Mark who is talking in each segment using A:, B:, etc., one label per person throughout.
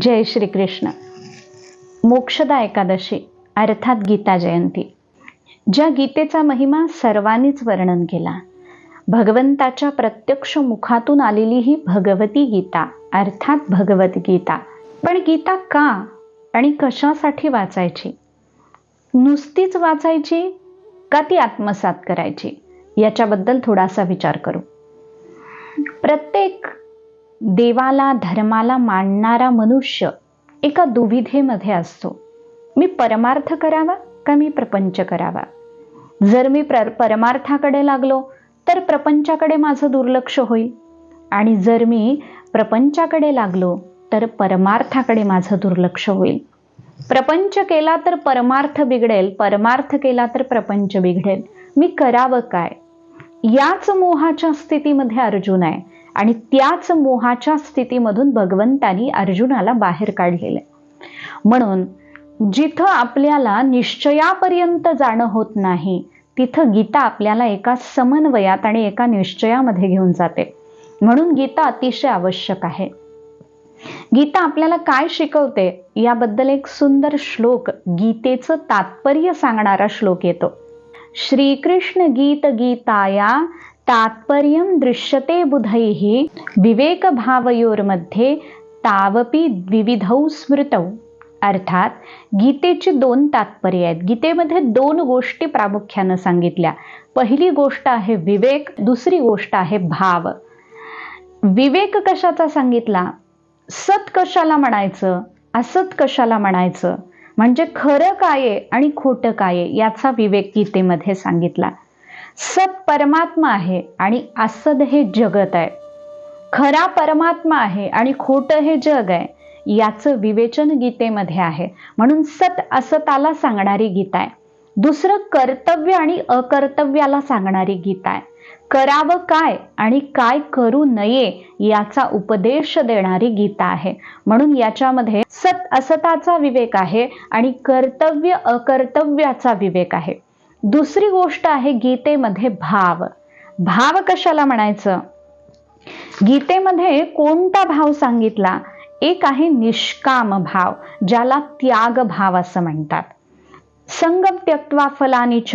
A: जय श्री कृष्ण मोक्षदा एकादशी अर्थात गीता जयंती. ज्या गीतेचा महिमा सर्वांनीच वर्णन केला. भगवंताच्या प्रत्यक्ष मुखातून आलेली ही भगवती गीता अर्थात भगवद्गीता पण गीता का आणि कशासाठी वाचायची? नुसतीच वाचायची का ती आत्मसात करायची? याच्याबद्दल थोडासा विचार करू. प्रत्येक देवाला धर्माला मानणारा मनुष्य एका दुविधेमध्ये असतो. मी परमार्थ करावा का मी प्रपंच करावा? जर मी प्र परमार्थाकडे लागलो तर प्रपंचाकडे माझं दुर्लक्ष होईल. आणि जर मी प्रपंचाकडे लागलो तर परमार्थाकडे माझं दुर्लक्ष होईल. प्रपंच केला तर परमार्थ बिघडेल परमार्थ केला तर प्रपंच बिघडेल. मी करावं काय? याच मोहाच्या स्थितीमध्ये अर्जुन आहे. आणि त्याच मोहाच्या स्थितीमधून भगवंतानी अर्जुनाला बाहेर काढलेलं आहे. म्हणून जिथं आपल्याला निश्चयापर्यंत जाणं होत नाही तिथं गीता आपल्याला एका समन्वयात आणि एका निश्चयामध्ये घेऊन जाते. म्हणून गीता अतिशय आवश्यक आहे. गीता आपल्याला काय शिकवते? याबद्दल एक सुंदर श्लोक गीतेचं तात्पर्य सांगणारा श्लोक येतो. श्रीकृष्ण गीत गीताया तात्पर्यं दृश्यते बुधैः विवेकभावयोर्मध्ये तावपी द्विविधौ स्मृतौ. अर्थात गीतेची दोन तात्पर्य आहेत. गीतेमध्ये दोन गोष्टी प्रामुख्यानं सांगितल्या. पहिली गोष्ट आहे विवेक दुसरी गोष्ट आहे भाव. विवेक कशाचा सांगितला? सत कशाला म्हणायचं? असत कशाला म्हणायचं? म्हणजे खरं काय आहे आणि खोटं काय आहे याचा विवेक गीतेमध्ये सांगितला. सत परमात्मा आहे आणि असद हे जगत आहे. खरा परमात्मा आहे आणि खोटं हे जग आहे याचं विवेचन गीतेमध्ये आहे. म्हणून सत असताला सांगणारी गीता आहे. दुसरं कर्तव्य आणि अकर्तव्याला सांगणारी गीता आहे. करावं काय आणि काय करू नये याचा उपदेश देणारी गीता आहे. म्हणून याच्यामध्ये सत असताचा विवेक आहे आणि कर्तव्य अकर्तव्याचा विवेक आहे. दुसरी गोष्ट आहे गीतेमध्ये भाव. भाव कशाला म्हणायचं? गीतेमध्ये कोणता भाव सांगितला? एक आहे निष्काम भाव ज्याला त्याग भाव असं म्हणतात. संगम त्यक्त्वा फलानी च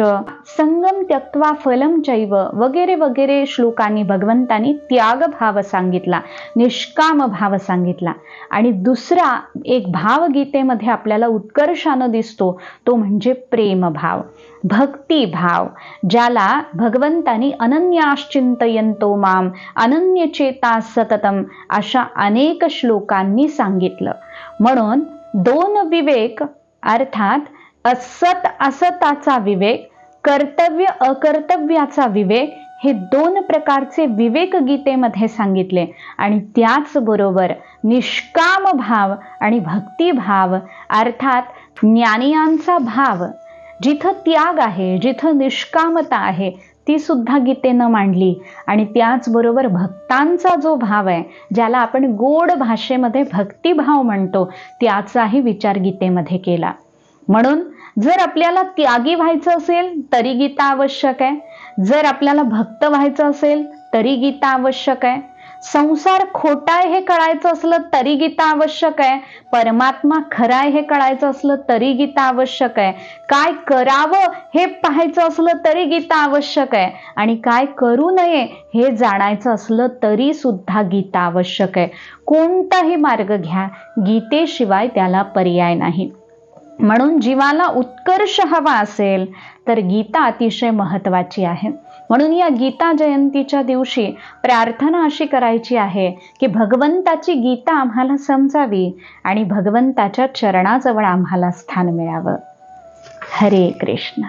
A: संगम त्यक्त्वा फलम चैव वगैरे वगैरे श्लोकांनी भगवंतांनी त्याग भाव सांगितला निष्काम भाव सांगितला. आणि दुसरा एक भाव गीतेमध्ये आपल्याला उत्कर्षानं दिसतो तो म्हणजे प्रेम भाव. भक्ती भाव ज्याला भगवंतानी अनन्याश्चिंतयंतो माम अनन्यचेता सततम अशा अनेक श्लोकांनी सांगितलं. म्हणून दोन विवेक अर्थात असत असताचा विवेक कर्तव्य अकर्तव्याचा विवेक हे दोन प्रकारचे विवेक गीतेमध्ये सांगितले. आणि त्याचबरोबर निष्काम भाव आणि भक्तिभाव अर्थात ज्ञानियांचा भाव जिथं त्याग आहे जिथं निष्कामता आहे ती सुद्धा गीतेनं मांडली. आणि त्याचबरोबर भक्तांचा जो भाव आहे ज्याला आपण गोड भाषेमध्ये भक्तिभाव म्हणतो त्याचाही विचार गीतेमध्ये केला. म्हणून जर आपल्याला त्यागी व्हायचं असेल तरी गीता आवश्यक आहे. जर आपल्याला भक्त व्हायचं असेल तरी गीता आवश्यक आहे. संसार खोटा आहे हे कळायचं असलं तरी गीता आवश्यक आहे. परमात्मा खरा आहे हे कळायचं असलं तरी गीता आवश्यक आहे. काय करावं हे पाहायचं असलं तरी गीता आवश्यक आहे. आणि काय करू नये हे जाणायचं असलं तरी सुद्धा गीता आवश्यक आहे. कोणताही मार्ग घ्या. गीतेशिवाय त्याला पर्याय नाही. म्हणून जीवाला उत्कर्ष हवा असेल तर गीता अतिशय महत्वाची आहे. म्हणून या गीता जयंतीच्या दिवशी प्रार्थना अशी करायची आहे की भगवंताची गीता आम्हाला समजावी आणि भगवंताच्या चरणाजवळ आम्हाला स्थान मिळावं. हरे कृष्ण.